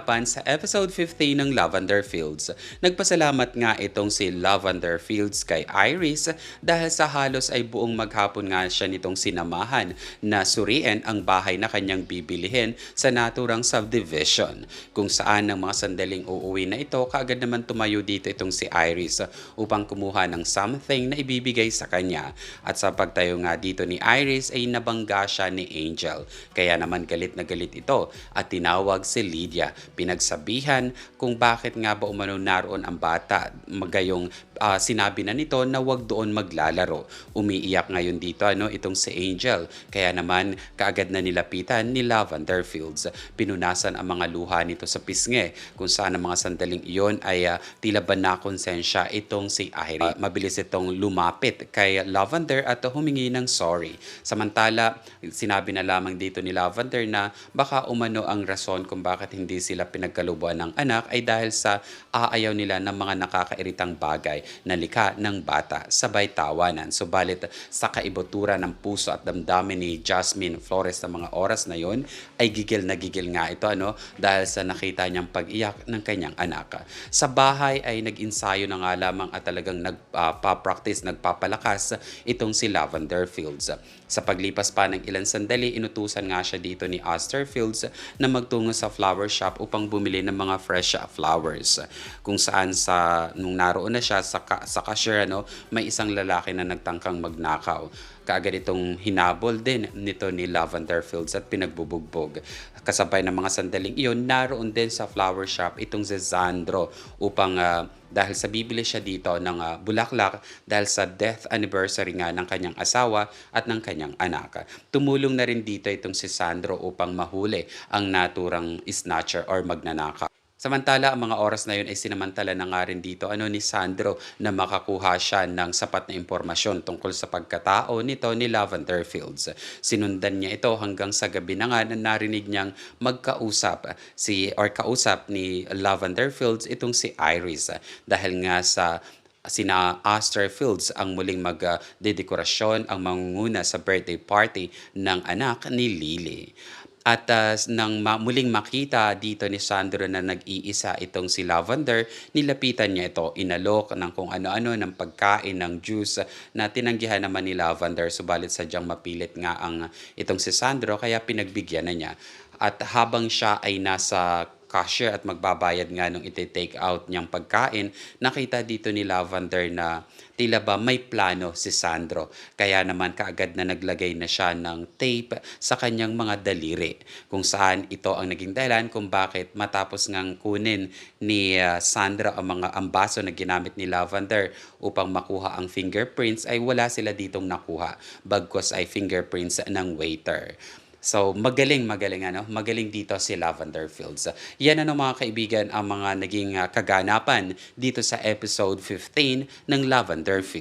Pan sa episode 15 ng Lavender Fields. Nagpasalamat nga itong si Lavender Fields kay Iris dahil sa halos ay buong maghapon nga siya nitong sinamahan na suriin ang bahay na kanyang bibilihin sa naturang subdivision. Kung saan ng mga sandaling uuwi na ito, kaagad naman tumayo dito itong si Iris upang kumuha ng something na ibibigay sa kanya. At sa pagtayo nga dito ni Iris ay nabangga siya ni Angel. Kaya naman galit na galit ito at tinawag si Lydia pinagsabihan kung bakit nga ba umano naroon ang bata. Magayong ah, sinabi na nito na wag doon maglalaro. Umiiyak ngayon dito ano itong si Angel. Kaya naman kaagad na nilapitan ni Lavender Fields. Pinunasan ang mga luha nito sa pisngi kung saan ang mga sandaling iyon ay ah, tila ba na konsensya itong si Iris. Ah, mabilis itong lumapit kay Lavender at humingi ng sorry. Samantala, sinabi na lamang dito ni Lavender na baka umano ang rason kung bakit hindi sila pinagkalubuan ng anak ay dahil sa aayaw nila ng mga nakakairitang bagay na likha ng bata sabay tawanan. Subalit sa kaibutura ng puso at damdamin ni Jasmine Flores sa mga oras na yon ay gigil na gigil nga ito ano dahil sa nakita niyang pag-iyak ng kanyang anak. Sa bahay ay nag-insayo na nga lamang at talagang nagpa-practice, nagpapalakas itong si Lavender Fields. Sa paglipas pa ng ilang sandali, inutusan nga siya dito ni Aster Fields na magtungo sa flower shop upang bumili ng mga fresh flowers. Kung saan sa nung naroon na siya sa, sa cashier ano, may isang lalaki na nagtangkang magnakaw. Kaagad itong hinabol din nito ni Lavender Fields at pinagbubugbog. Kasabay ng mga sandaling iyon, naroon din sa flower shop itong si Zandro upang ah, dahil sa bibili siya dito ng ah, bulaklak dahil sa death anniversary nga ng kanyang asawa at ng kanyang anak. Tumulong na rin dito itong si Sandro upang mahuli ang naturang snatcher or magnanakaw. Samantala, ang mga oras na yun ay sinamantala na nga rin dito ano ni Sandro na makakuha siya ng sapat na impormasyon tungkol sa pagkatao nito ni Lavender Fields. Sinundan niya ito hanggang sa gabi na nga na narinig niyang magkausap si or kausap ni Lavender Fields itong si Iris dahil nga sa sina Aster Fields ang muling magdedekorasyon ang mangunguna sa birthday party ng anak ni Lily. At ah, nang ma- muling makita dito ni Sandro na nag-iisa itong si Lavender, nilapitan niya ito, inalok ng kung ano-ano ng pagkain, ng juice na tinanggihan naman ni Lavender. Subalit sadyang mapilit nga ang itong si Sandro kaya pinagbigyan na niya. At habang siya ay nasa cashier at magbabayad nga nung iti-take out niyang pagkain, nakita dito ni Lavender na tila ba may plano si Sandro. Kaya naman kaagad na naglagay na siya ng tape sa kanyang mga daliri. Kung saan ito ang naging dahilan kung bakit matapos ngang kunin ni uh, Sandra ang mga ambaso na ginamit ni Lavender upang makuha ang fingerprints ay wala sila ditong nakuha. Bagkos ay fingerprints ng waiter. So, magaling, magaling, ano? Magaling dito si Lavender Fields. Yan ano mga kaibigan ang mga naging ah, kaganapan dito sa episode 15 ng Lavender Fields.